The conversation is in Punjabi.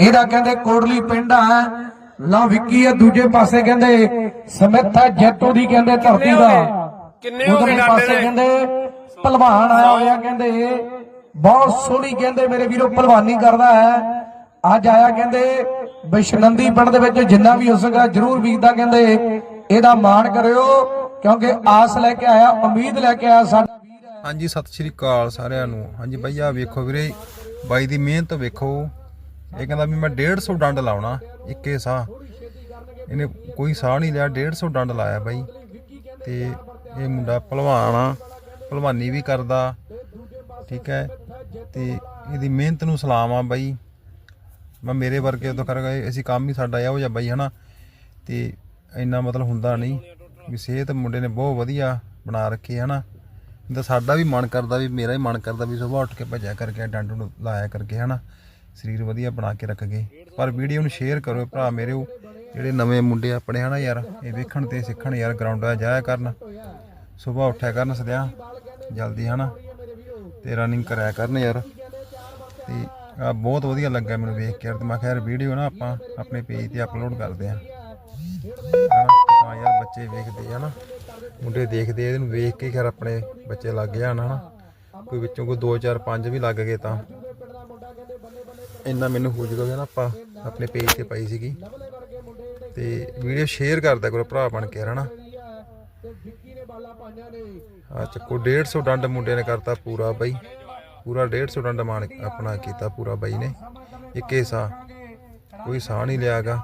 ਇਹਦਾ ਕਹਿੰਦੇ ਕੋੜਲੀ ਪਿੰਡ ਆ। ਲਾ ਵਿੱਕੀ ਆ ਦੂਜੇ ਪਾਸੇ ਕਹਿੰਦੇ ਸਮਿੱਥ ਜੱਟੋ ਦੀ ਕਹਿੰਦੇ ਧਰਤੀ ਦਾ। ਕਿੰਨੇ ਹੋ ਗਏ? ਪਾਸੇ ਨੇ? ਕਹਿੰਦੇ ਪਹਿਲਵਾਨ ਆਇਆ ਹੋਇਆ ਕਹਿੰਦੇ। ਬਹੁਤ ਸੋਹਣੀ ਕਹਿੰਦੇ ਮੇਰੇ ਵੀਰੋ ਪਹਿਲਵਾਨੀ ਕਰਦਾ ਹੈ। ਅੱਜ ਆਇਆ ਕਹਿੰਦੇ ਬਿਸ਼ਨੰਦੀ ਪਿੰਡ ਦੇ ਵਿੱਚ ਜਿੰਨਾ ਵੀ ਹੋ ਸਕਾ ਜਰੂਰ ਵੀਰ ਦਾ ਕਹਿੰਦੇ। ਇਹਦਾ ਮਾਣ ਕਰਿਓ ਕਿਉਂਕਿ ਆਸ ਲੈ ਕੇ ਆਇਆ ਉਮੀਦ ਲੈ ਕੇ ਆਇਆ ਸਾਡਾ ਵੀਰ ਹੈ। ਹਾਂਜੀ ਸਤਿ ਸ਼੍ਰੀ ਅਕਾਲ ਸਾਰਿਆਂ ਨੂੰ। ਹਾਂਜੀ ਬਾਈ ਆ ਵੇਖੋ ਵੀਰੇ ਬਾਈ ਦੀ ਮਿਹਨਤ ਵੇਖੋ। ਇਹ ਕਹਿੰਦਾ ਵੀ ਮੈਂ 150 ਡੰਡ ਲਾਉਣਾ, ਇੱਕੇ ਸਾਹ। ਇਹਨੇ ਕੋਈ ਸਾਹ ਨਹੀਂ ਲਿਆ 150 ਡੰਡ ਲਾਇਆ ਬਾਈ। ਤੇ ਇਹ ਮੁੰਡਾ ਭਲਵਾਨ ਆ, ਭਲਵਾਨੀ ਵੀ ਕਰਦਾ, ਠੀਕ ਹੈ। ਤੇ ਇਹਦੀ ਮਿਹਨਤ ਨੂੰ ਸਲਾਮ ਆ ਬਾਈ। ਮੈਂ ਮੇਰੇ ਵਰਗੇ ਉਦੋਂ ਕਰ ਗਏ, ਅਸੀਂ ਕੰਮ ਹੀ ਸਾਡਾ ਇਹੋ ਜਿਹਾ ਬਾਈ, ਹਨਾ। ਤੇ ਇੰਨਾ ਮਤਲਬ ਹੁੰਦਾ ਨਹੀਂ ਵੀ ਸਿਹਤ ਮੁੰਡੇ ਨੇ ਬਹੁਤ ਵਧੀਆ ਬਣਾ ਰੱਖੀ ਹੈ ਨਾ ਤਾਂ ਸਾਡਾ ਵੀ ਮਨ ਕਰਦਾ ਵੀ, ਮੇਰਾ ਹੀ ਮਨ ਕਰਦਾ ਵੀ ਸਵੇਰ ਉੱਠ ਕੇ ਭੱਜਿਆ ਕਰਕੇ ਡੰਡ ਨੂੰ ਲਾਇਆ ਕਰਕੇ, ਹਨਾ। ਸਰੀਰ ਵਧੀਆ ਬਣਾ ਕੇ ਰੱਖਗੇ ਪਰ ਵੀਡੀਓ ਨੂੰ ਸ਼ੇਅਰ ਕਰੋ ਭਰਾ ਮੇਰੇ ਉਹ, ਜਿਹੜੇ ਨਵੇਂ ਮੁੰਡੇ ਆਪਣੇ ਹਨਾ ਯਾਰ, ਇਹ ਵੇਖਣ ਤੇ ਸਿੱਖਣ ਯਾਰ ਗਰਾਊਂਡਾਂ ਜਾਇਆ ਕਰਨ। ਸਵੇਰ ਉੱਠਿਆ ਕਰਨ ਸਦਿਆਂ, ਜਲਦੀ ਹਨਾ, ਤੇ ਰਨਿੰਗ ਕਰਿਆ ਕਰਨ ਯਾਰ। ਤੇ ਆ ਬਹੁਤ ਵਧੀਆ ਲੱਗਾ ਮੈਨੂੰ ਵੇਖ ਕੇ ਯਾਰ, ਤੇ ਮੈਂ ਕਿਹਾ ਯਾਰ ਵੀਡੀਓ ਨਾ ਆਪਾਂ ਆਪਣੇ ਪੇਜ ਤੇ ਅਪਲੋਡ ਕਰਦੇ ਆਂ ਤਾਂ ਯਾਰ ਬੱਚੇ ਵੇਖਦੇ ਆ ਨਾ, ਮੁੰਡੇ ਦੇਖਦੇ ਆ, ਇਹਨੂੰ ਵੇਖ ਕੇ ਖੈਰ ਆਪਣੇ ਬੱਚੇ ਲੱਗ ਜਾਣ ਹਨਾ। ਕੋਈ ਵਿੱਚੋਂ ਕੋਈ 2 4 5 ਵੀ ਲੱਗ ਗਏ ਤਾਂ। ਇੰਨਾ ਮੈਨੂੰ ਹੋ ਜੂਗਾ ਨਾ ਆਪਾਂ ਆਪਣੇ ਪੇਜ ਤੇ ਪਾਈ ਸੀਗੀ। ਤੇ ਵੀਡੀਓ ਸ਼ੇਅਰ ਕਰਦਾ ਕਰੋ ਭਰਾ ਬਣ ਕੇ ਹਨਾ ਆ ਚੱਕੋ 150 ਡੰਡ ਮੁੰਡੇ ਨੇ ਕਰਤਾ ਪੂਰਾ ਬਾਈ। ਪੂਰਾ 150 ਡੰਡ ਮਾਣ ਆਪਣਾ ਕੀਤਾ ਪੂਰਾ ਬਾਈ ਨੇ। ਇੱਕ ਸਾਹ, ਕੋਈ ਸਾਹ ਨਹੀਂ ਲਿਆਗਾ